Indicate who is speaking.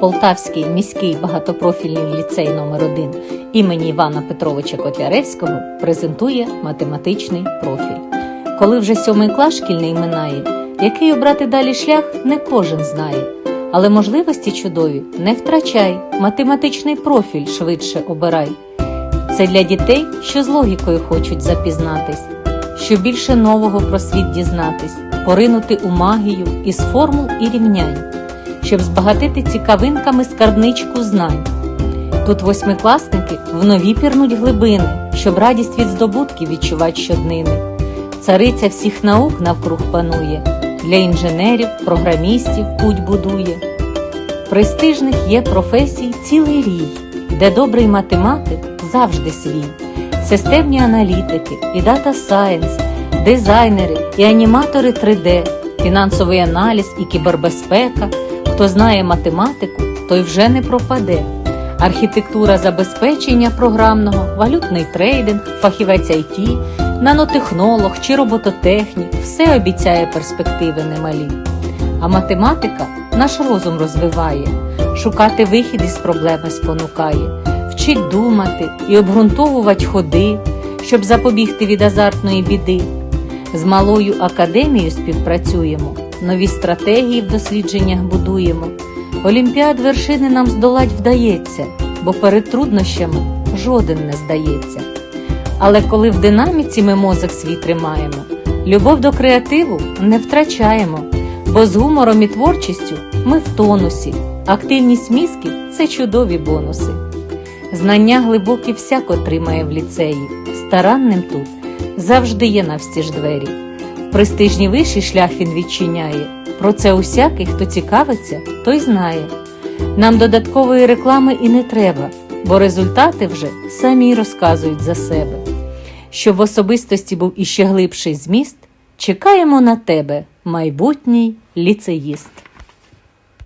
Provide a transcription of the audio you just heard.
Speaker 1: Полтавський міський багатопрофільний ліцей номер 1 імені Івана Петровича Котляревського презентує математичний профіль. Коли вже сьомий клас шкільний минає, який обрати далі шлях не кожен знає. Але можливості чудові не втрачай, математичний профіль швидше обирай. Це для дітей, що з логікою хочуть запізнатись, що більше нового про світ дізнатись, поринути у магію із формул і рівнянь, щоб збагатити цікавинками скарбничку знань. Тут восьмикласники в нові пірнуть глибини, щоб радість від здобутків відчувати щоднини. Цариця всіх наук навкруг панує, для інженерів, програмістів путь будує. Престижних є професій цілий рій, де добрий математик завжди свій, системні аналітики і дата сайенс, дизайнери і аніматори 3D, фінансовий аналіз і кібербезпека. Хто знає математику, той вже не пропаде. Архітектура забезпечення програмного, валютний трейдинг, фахівець IT, нанотехнолог чи робототехнік все обіцяє перспективи немалі. А математика наш розум розвиває, шукати вихід із проблеми спонукає, вчить думати і обґрунтовувати ходи, щоб запобігти від азартної біди. З малою академією співпрацюємо, нові стратегії в дослідженнях будуємо. Олімпіад вершини нам здолать вдається, бо перед труднощами жоден не здається. Але коли в динаміці ми мозок свій тримаємо, любов до креативу не втрачаємо, бо з гумором і творчістю ми в тонусі, активність мізків це чудові бонуси. Знання глибокі всяк отримає в ліцеї, старанним тут завжди є навстіж двері. Престижні виші шлях він відчиняє. Про це усякий, хто цікавиться, той знає. Нам додаткової реклами і не треба, бо результати вже самі розказують за себе. Щоб в особистості був іще глибший зміст, чекаємо на тебе, майбутній ліцеїст.